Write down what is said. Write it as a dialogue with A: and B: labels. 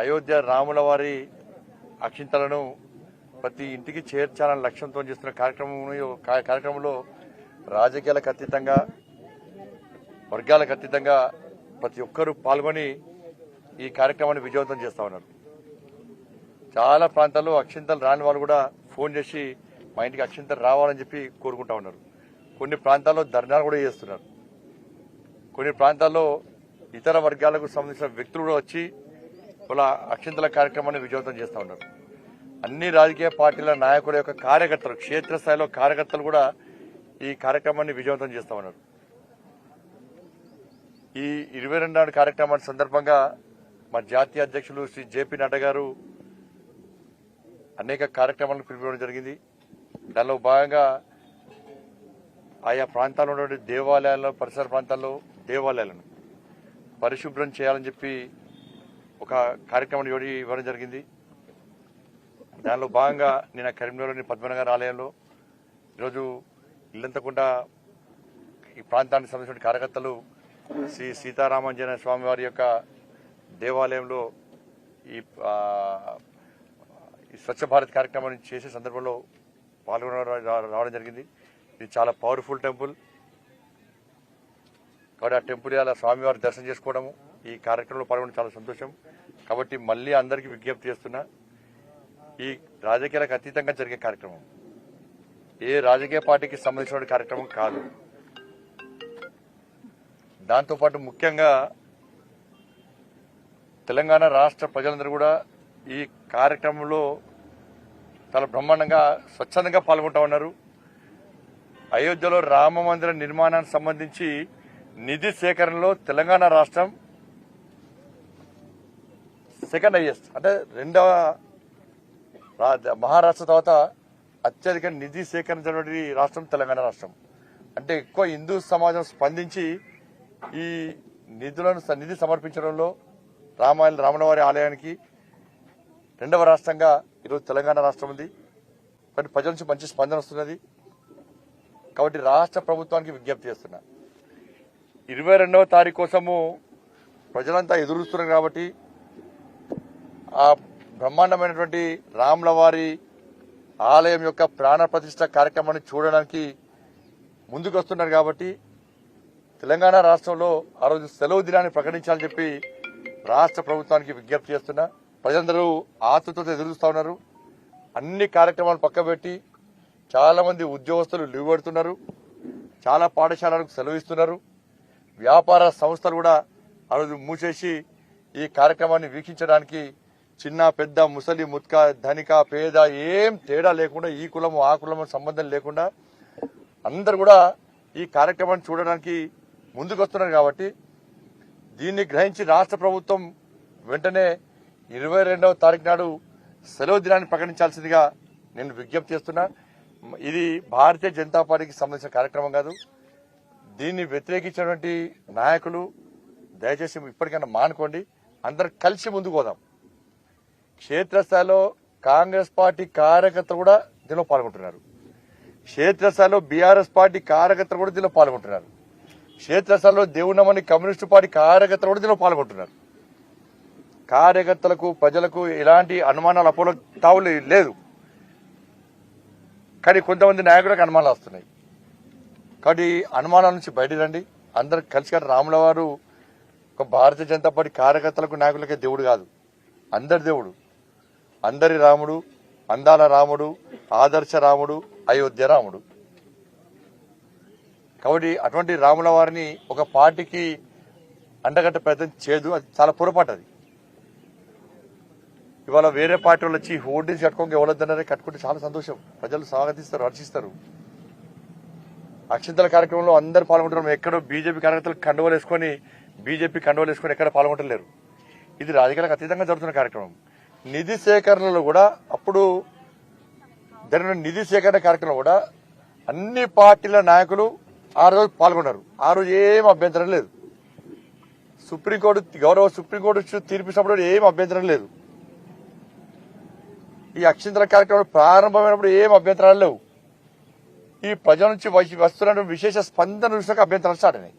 A: అయోధ్య రాముల వారి అక్షింతలను ప్రతి ఇంటికి చేర్చాలని లక్ష్యంతో చేస్తున్న కార్యక్రమం కార్యక్రమంలో రాజకీయాలకు అతీతంగా వర్గాలకు అతీతంగా ప్రతి ఒక్కరూ పాల్గొని ఈ కార్యక్రమాన్ని విజయవంతం చేస్తా ఉన్నారు. చాలా ప్రాంతాల్లో అక్షింతలు రాని వాళ్ళు కూడా ఫోన్ చేసి మా ఇంటికి అక్షింతలు రావాలని చెప్పి కోరుకుంటా ఉన్నారు. కొన్ని ప్రాంతాల్లో ధర్నాలు కూడా చేస్తున్నారు. కొన్ని ప్రాంతాల్లో ఇతర వర్గాలకు సంబంధించిన వ్యక్తులు కూడా వచ్చి కుల అక్షింతల కార్యక్రమాన్ని విజయవంతం చేస్తూ ఉన్నారు. అన్ని రాజకీయ పార్టీల నాయకుల యొక్క కార్యకర్తలు క్షేత్రస్థాయిలో కార్యకర్తలు కూడా ఈ కార్యక్రమాన్ని విజయవంతం చేస్తూ ఉన్నారు. ఈ ఇరవై రెండు కార్యక్రమాన్ని సందర్భంగా మా జాతీయ అధ్యక్షులు శ్రీ జేపీ నడ్డా గారు అనేక కార్యక్రమాలను పిలిపించడం జరిగింది. దానిలో భాగంగా ఆయా ప్రాంతాల్లో ఉన్నటువంటి దేవాలయాల్లో పరిసర ప్రాంతాల్లో దేవాలయాలను పరిశుభ్రం చేయాలని చెప్పి ఒక కార్యక్రమం ఇవ్వడం ఇవ్వడం జరిగింది. దానిలో భాగంగా నేను కరీంనగర్లోని పద్మనగర్ ఆలయంలో ఈరోజు ఇల్లంతకుండా ఈ ప్రాంతానికి సంబంధించిన కార్యకర్తలు శ్రీ సీతారామాంజన స్వామి వారి యొక్క దేవాలయంలో ఈ ఈ స్వచ్ఛ భారత్ కార్యక్రమాన్ని చేసే సందర్భంలో పాల్గొనడం రావడం జరిగింది. ఇది చాలా పవర్ఫుల్ టెంపుల్. కాబట్టి ఆ టెంపుల్ అలా స్వామివారి దర్శనం చేసుకోవడము ఈ కార్యక్రమంలో పాల్గొనడం చాలా సంతోషం. కాబట్టి మళ్ళీ అందరికీ విజ్ఞప్తి చేస్తున్నా ఈ రాజకీయాలకు అతీతంగా జరిగే కార్యక్రమం. ఏ రాజకీయ పార్టీకి సంబంధించిన కార్యక్రమం కాదు. దాంతోపాటు ముఖ్యంగా తెలంగాణ రాష్ట్ర ప్రజలందరూ కూడా ఈ కార్యక్రమంలో చాలా బ్రహ్మాండంగా స్వచ్ఛందంగా పాల్గొంటా ఉన్నారు. అయోధ్యలో రామ మందిర నిర్మాణానికి సంబంధించి నిధి సేకరణలో తెలంగాణ రాష్ట్రం సెకండ్ హైయెస్ట్. అంటే రెండవ రా- మహారాష్ట్ర తర్వాత అత్యధిక నిధి సేకరించినటువంటి రాష్ట్రం తెలంగాణ రాష్ట్రం. అంటే ఎక్కువ హిందూ సమాజం స్పందించి ఈ నిధులను నిధి సమర్పించడంలో రామాయణ రామనవారి ఆలయానికి రెండవ రాష్ట్రంగా ఈరోజు తెలంగాణ రాష్ట్రం ఉంది. కాబట్టి ప్రజల నుంచి మంచి స్పందన వస్తున్నది. కాబట్టి రాష్ట్ర ప్రభుత్వానికి విజ్ఞప్తి చేస్తున్నా. ఇరవై రెండవ తారీఖు కోసము ప్రజలంతా ఎదురుస్తున్నారు కాబట్టి ఆ బ్రహ్మాండమైనటువంటి రాముల వారి ఆలయం యొక్క ప్రాణ ప్రతిష్ట కార్యక్రమాన్ని చూడడానికి ముందుకు వస్తున్నారు కాబట్టి తెలంగాణ రాష్ట్రంలో ఆ రోజు సెలవు దినాన్ని ప్రకటించాలని చెప్పి రాష్ట్ర ప్రభుత్వానికి విజ్ఞప్తి చేస్తున్నా. ప్రజలందరూ ఆతృతతో ఎదురుస్తూ ఉన్నారు. అన్ని కార్యక్రమాలు పక్కబెట్టి చాలా మంది ఉద్యోగస్తులు లీవ్ పెడుతున్నారు. చాలా పాఠశాలలకు సెలవు ఇస్తున్నారు. వ్యాపార సంస్థలు కూడా ఆ రోజు మూసేసి ఈ కార్యక్రమాన్ని వీక్షించడానికి చిన్న పెద్ద ముసలి ముత్క ధనిక పేద ఏం తేడా లేకుండా ఈ కులము ఆ కులము సంబంధం లేకుండా అందరు కూడా ఈ కార్యక్రమాన్ని చూడడానికి ముందుకు వస్తున్నారు కాబట్టి దీన్ని గ్రహించి రాష్ట్ర ప్రభుత్వం వెంటనే ఇరవై రెండవ తారీఖు నాడు సెలవు దినాన్ని ప్రకటించాల్సిందిగా నేను విజ్ఞప్తి చేస్తున్నా. ఇది భారతీయ జనతా పార్టీకి సంబంధించిన కార్యక్రమం కాదు. దీన్ని వ్యతిరేకించినటువంటి నాయకులు దయచేసి ఇప్పటికైనా మానుకోండి. అందరు కలిసి ముందుకు పోదాం. క్షేత్రస్థాయిలో కాంగ్రెస్ పార్టీ కార్యకర్తలు కూడా దీనిలో పాల్గొంటున్నారు. క్షేత్రస్థాయిలో బీఆర్ఎస్ పార్టీ కార్యకర్తలు కూడా దీనిలో పాల్గొంటున్నారు. క్షేత్రస్థాయిలో దేవునమని కమ్యూనిస్టు పార్టీ కార్యకర్తలు కూడా దీనిలో పాల్గొంటున్నారు. కార్యకర్తలకు ప్రజలకు ఎలాంటి అనుమానాలు అపోలో తావు లేదు. కానీ కొంతమంది నాయకులకు అనుమానాలు వస్తున్నాయి. కాబట్టి అనుమానాల నుంచి బయట రండి. అందరు కలిసి రాముల వారు ఒక భారతీయ జనతా పార్టీ కార్యకర్తలకు నాయకులకే దేవుడు కాదు. అందరి దేవుడు. అందరి రాముడు అందాల రాముడు ఆదర్శ రాముడు అయోధ్య రాముడు. కాబట్టి అటువంటి రాముల వారిని ఒక పార్టీకి అండగట్ట ప్రయత్నం చేయదు. అది చాలా పొరపాటు అది. ఇవాళ వేరే పార్టీ వాళ్ళు వచ్చి హోర్డింగ్స్ కట్టుకోక ఎవరొద్దన్నారే కట్టుకుంటే చాలా సంతోషం. ప్రజలు స్వాగతిస్తారు హర్షిస్తారు. అక్షంతల కార్యక్రమంలో అందరు పాల్గొంటున్నారు ఎక్కడో బీజేపీ కార్యకర్తలు కండువలు వేసుకొని బీజేపీ కండువలు వేసుకొని ఎక్కడ పాల్గొంటలేరు. ఇది రాజకీయాలకు అతీతంగా జరుగుతున్న కార్యక్రమం. నిధి సేకరణలో కూడా అప్పుడు జరిగిన నిధి సేకరణ కార్యక్రమం కూడా అన్ని పార్టీల నాయకులు ఆ రోజు పాల్గొన్నారు. ఆ రోజు ఏం అభ్యంతరం లేదు. సుప్రీంకోర్టు గౌరవ సుప్రీంకోర్టు తీర్పినప్పుడు ఏం అభ్యంతరం లేదు. ఈ అక్షంతర కార్యక్రమం ప్రారంభమైనప్పుడు ఏం అభ్యంతరాలు లేవు. ఈ ప్రజల నుంచి వస్తున్న విశేష స్పందన చూసాక అభ్యంతరాలు స్టార్ట్ అయినాయి.